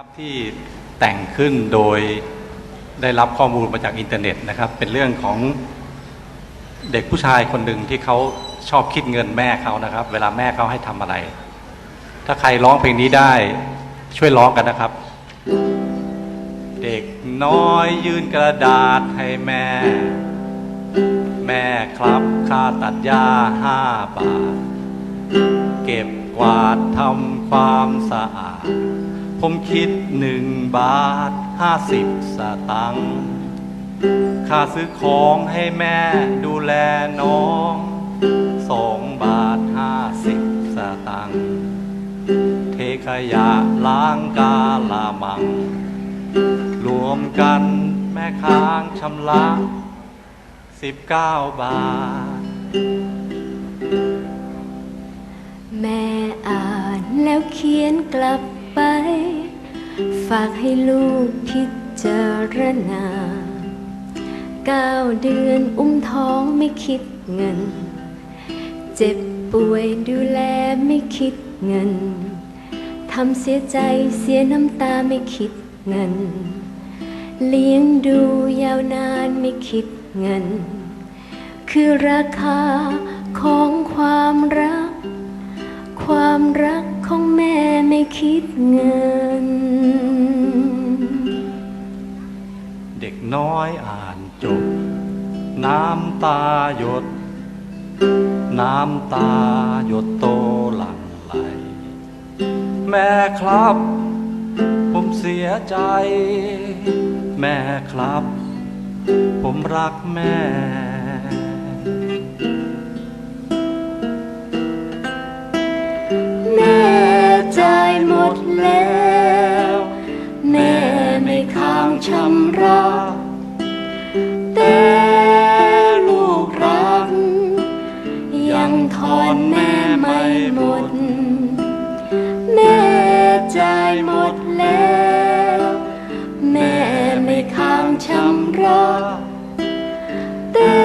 ครับที่แต่งขึ้นโดยได้รับข้อมูลมาจากอินเทอร์เน็ตนะครับ เป็นเรื่องของเด็กผู้ชายคนหนึ่งที่เขาชอบคิดเงินแม่เขานะครับ เวลาแม่เขาให้ทำอะไร ถ้าใครร้องเพลงนี้ได้ช่วยร้องกันนะครับ เด็กน้อยยื่นกระดาษให้แม่ แม่ครับค่าตัดหญ้าห้าบาท เก็บกวาดทำความสะอาด ผมคิดหนึ่งบาทห้าสิบสตังค์ค่าซื้อของให้แม่ดูแลน้องสองบาทห้าสิบสตังค์เทขยะล้างกาลามัง รวมกันแม่ค้างชำระสิบเก้าบาท แม่อ่านแล้วเขียนกลับ ฝากให้ลูกพิจารณาเก้าเดือนอุ้มท้องไม่คิดเงิน เจ็บป่วยดูแลไม่คิดเงินทำเสียใจเสียน้ำตาไม่คิดเงิน เลี้ยงดูยาวนานไม่คิดเงิน คือราคาของความรัก ความรักของแม่ไม่ คิดเงิน เด็กน้อยอ่านจบ น้ำตาหยด น้ำตาหยดโตหลังไหล แม่ครับ ผมเสียใจ แม่ครับ ผมรักแม่ ชำระแต่ลูกรัก ยังทอนแม่ไม่หมด แม่จ่ายหมดแล้ว แม่ไม่ค้างชำระแต่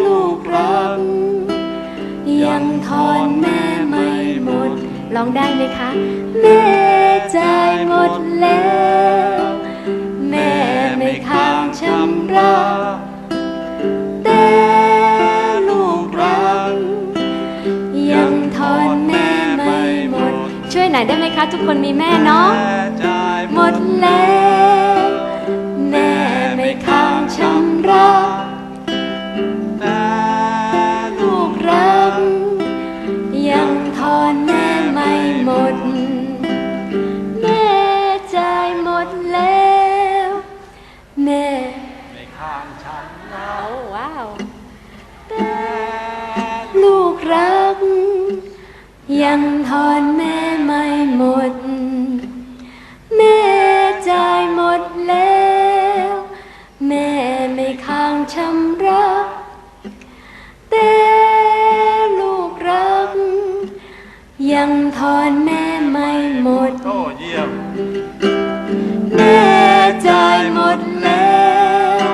ลูกรัก ยังทอนแม่ไม่หมด ลองได้ไหมคะ แม่จ่ายหมดแล้ว อยได้ไหมคะ ทุกคนมีแม่เนาะหมดแล้วแม่ไม่ค้างชำระแต่ลูกรัก ยังทอนแม่ไม่หมด แม่จ่ายหมดแล้ว แม่ไม่ข้างฉันนะว้าว ยังทอนแม่ไม่หมด แม่จ่ายหมดแล้ว แม่ไม่ค้างชำระแต่ลูกรัก ยังทอนแม่ไม่หมด โอ้เยี่ยม แม่จ่ายหมดแล้ว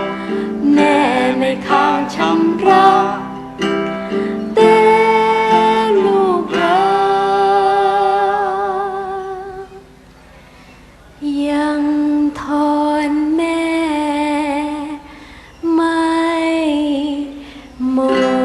แม่ไม่ค้างชำระ amor.